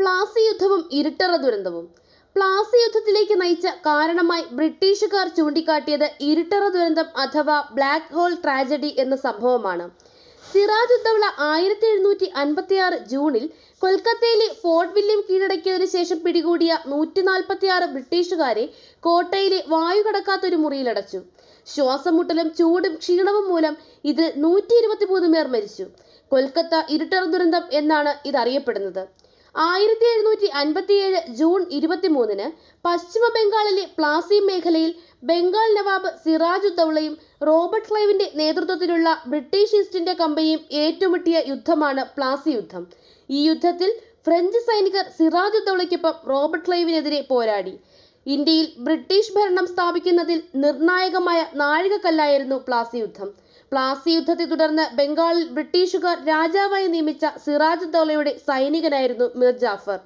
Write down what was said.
പ്ലാസി യുദ്ധവും ഇരുട്ടറ ദുരന്തവും. പ്ലാസി യുദ്ധത്തിലേക്ക് നയിച്ച കാരണമായി ബ്രിട്ടീഷുകാർ ചൂണ്ടിക്കാട്ടിയത് ഇരുട്ടറ ദുരന്തം അഥവാ ബ്ലാക്ക് ഹോൾ ട്രാജഡി എന്ന സംഭവമാണ്. സിറാജ് ഉദ്ദൗള ആയിരത്തി എഴുന്നൂറ്റി അൻപത്തി ആറ് ജൂണിൽ കൊൽക്കത്തയിലെ ഫോർട്ട് വില്യം കീഴടക്കിയതിനു ശേഷം പിടികൂടിയ നൂറ്റി നാൽപ്പത്തി ആറ് ബ്രിട്ടീഷുകാരെ കോട്ടയിലെ വായു കടക്കാത്തൊരു മുറിയിലടച്ചു. ശ്വാസം മുട്ടലും ചൂടും ക്ഷീണവും മൂലം ഇതിൽ നൂറ്റി ഇരുപത്തിമൂന്ന് പേർ മരിച്ചു. കൊൽക്കത്ത ഇരുട്ടറ ദുരന്തം എന്നാണ് ഇതറിയപ്പെടുന്നത്. ആയിരത്തി എഴുന്നൂറ്റി അൻപത്തിയേഴ് ജൂൺ ഇരുപത്തിമൂന്നിന് പശ്ചിമ ബംഗാളിലെ പ്ലാസി മേഖലയിൽ ബംഗാൾ നവാബ് സിറാജ് സിറാജുദ്ദൗളയും റോബർട്ട് ക്ലൈവിന്റെ നേതൃത്വത്തിലുള്ള ബ്രിട്ടീഷ് ഈസ്റ്റ് ഇന്ത്യ കമ്പനിയും ഏറ്റുമുട്ടിയ യുദ്ധമാണ് പ്ലാസി യുദ്ധം. ഈ യുദ്ധത്തിൽ ഫ്രഞ്ച് സൈനികർ സിറാജ് സിറാജുദ്ദൗളയ്ക്കൊപ്പം റോബർട്ട് ക്ലൈവിനെതിരെ പോരാടി. ഇന്ത്യയിൽ ബ്രിട്ടീഷ് ഭരണം സ്ഥാപിക്കുന്നതിൽ നിർണായകമായ നാഴികക്കല്ലായിരുന്നു പ്ലാസി യുദ്ധം. പ്ലാസി യുദ്ധത്തെ തുടർന്ന് ബംഗാളിൽ ബ്രിട്ടീഷുകാർ രാജാവായി നിയമിച്ച സിറാജ് ദൗലയുടെ സൈനികനായിരുന്നു മിർ ജാഫർ